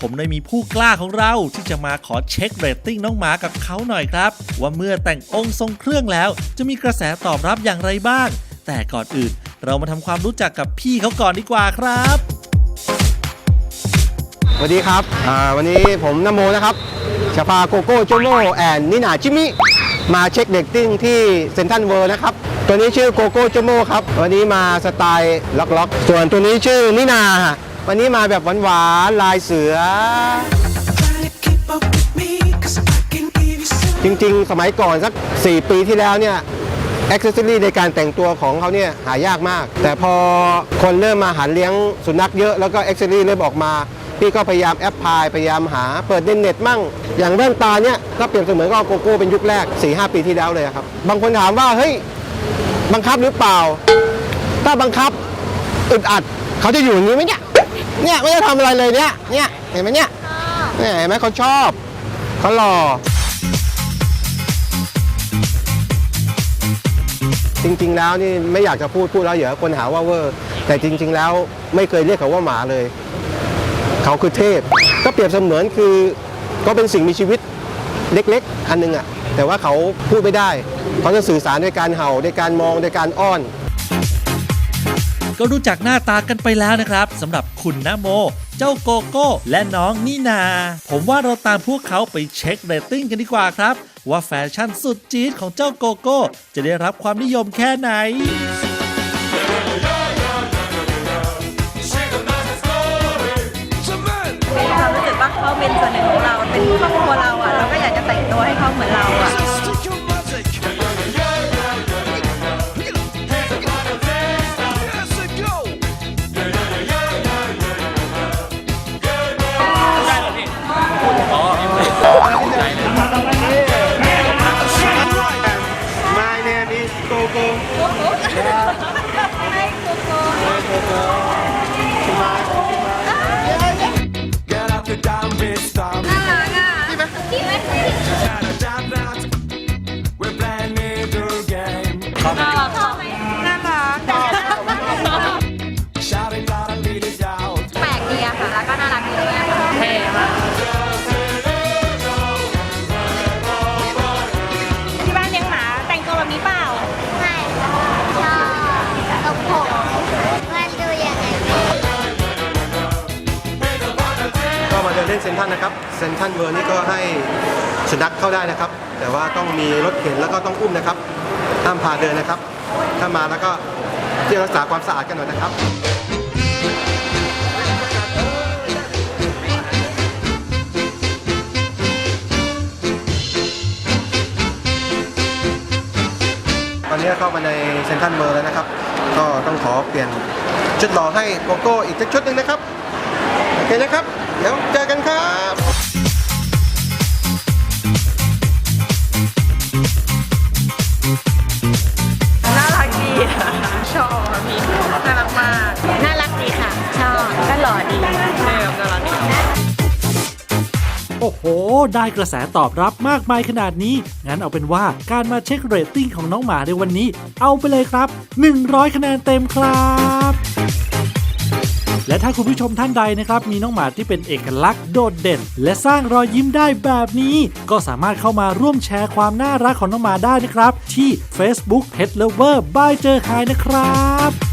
ผมเลยมีผู้กล้าของเราที่จะมาขอเช็คเรตติ้งน้องหมากับเขาหน่อยครับ ว่าเมื่อแต่งองค์ทรงเครื่องแล้ว จะมีกระแสตอบรับอย่างไรบ้าง แต่ก่อนอื่น เรามาทำความรู้จักกับพี่เขาก่อนดีกว่าครับสวัสดีครับวันนี้ผมนโมนะครับจะพาโกโก้โจโมแอนนินาจิมิมาเช็คเด็กติ้งที่เซนทันเวิร์นะครับ ตัวนี้ชื่อโกโก้โจโมครับ วันนี้มาสไตล์ล็อกๆ ส่วนตัวนี้ชื่อนินาฮะ วันนี้มาแบบหวานๆลายเสือ จริงๆ สมัยก่อนสัก 4 ปีที่แล้วเนี่ยอ็อกเซอรี่ในการแต่งตัวของเขาเนี่ยหายากมาก แต่พอคนเริ่มมาหันเลี้ยงสุนัขเยอะแล้วก็อ็อกเซอรี่เริ่มออกมา พี่ก็พยายามแอปพลายพยายามหาเปิดในเน็ตมั่ง อย่างแว่นตาเนี่ยก็เปรียบเสมือนกับโกโก้เป็นยุคแรก 4-5 ปีที่แล้วเลยครับ บางคนถามว่า เฮ้ย บังคับหรือเปล่า ถ้าบังคับอึดอัด เขาจะอยู่อย่างนี้ไหมเนี่ย เนี่ยไม่ได้ทำอะไรเลยเนี่ย เนี่ยเห็นไหมเนี่ยเนี่ยเห็นไหมเขาชอบเขาหล่อจริง ๆ แล้วนี่ไม่อยากจะพูดพูดแล้วเดี๋ยวคนหาว่าเวอร์แต่จริง ๆ แล้วไม่เคยเรียกเขาว่าหมาเลย เขาคือเทพ ก็เปรียบเสมือนคือก็เป็นสิ่งมีชีวิตเล็ก ๆ อันหนึงอะแต่ว่าเขาพูดไม่ได้เขาจะสื่อสารด้วยการเห่าด้วยการมองด้วยการอ้อน ก็รู้จักหน้าตากันไปแล้วนะครับสำหรับคุณนโม เจ้าโกโก้ และน้องนินา ผมว่าเราตามพวกเขาไปเช็คเรตติ้งกันดีกว่าครับ ว่าแฟชั่นสุดจี๊ดของเจ้าโกโก้ จะได้รับความนิยมแค่ไหนมีความรู้สึกว่าเขาเป็นส่วนหนึ่งของเราเป็นครอบครัวเราอะเราก็อยากจะแต่งตัวให้เขาเหมือนเราอะ น่ารัก Shouting loud and lead it out. แปลกดีอะค่ะ แล้วก็น่ารักดีด้วยค่ะเท่มากที่บ้านเลี้ยงหมาแต่งตัวแบบนี้เปล่า ดินเล่นเซนทรันนะครับเซนทรันเวิร์นี่ก็ให้สุนัขเข้าได้นะครับ แต่ว่าต้องมีรถเข็นแล้วก็ต้องอุ้มนะครับห้ามพาเดินนะครับ ถ้ามาแล้วก็ที่ยวรักษาความสะอาดกันหน่อยนะครับตอนนี้เข้ามาในเซนทรันเวิร์แล้วนะครับ ก็ต้องขอเปลี่ยนชุดหล่อให้โกโก้อีกสักชุดหนึ่งนะครับ เคนะครับ เดี๋ยวเจอกันครับน่ารักดีอะชอบอะพี่น่ารักมากน่ารักดีค่ะ ชอบก็หล่อดีเท่น่ารักดีโอ้โห ได้กระแสตอบรับมากมายขนาดนี้ งั้นเอาเป็นว่าการมาเช็คเรตติ้งของน้องหมาในวันนี้ เอาไปเลยครับ 100 คะแนนเต็มครับ และถ้าคุณผู้ชมท่านใดนะครับมีน้องหมาที่เป็นเอกลักษณ์โดดเด่น และสร้างรอยยิ้มได้แบบนี้ ก็สามารถเข้ามาร่วมแชร์ความน่ารักของน้องหมาได้นะครับ ที่ Facebook Pet Lover by เจอหายนะครับ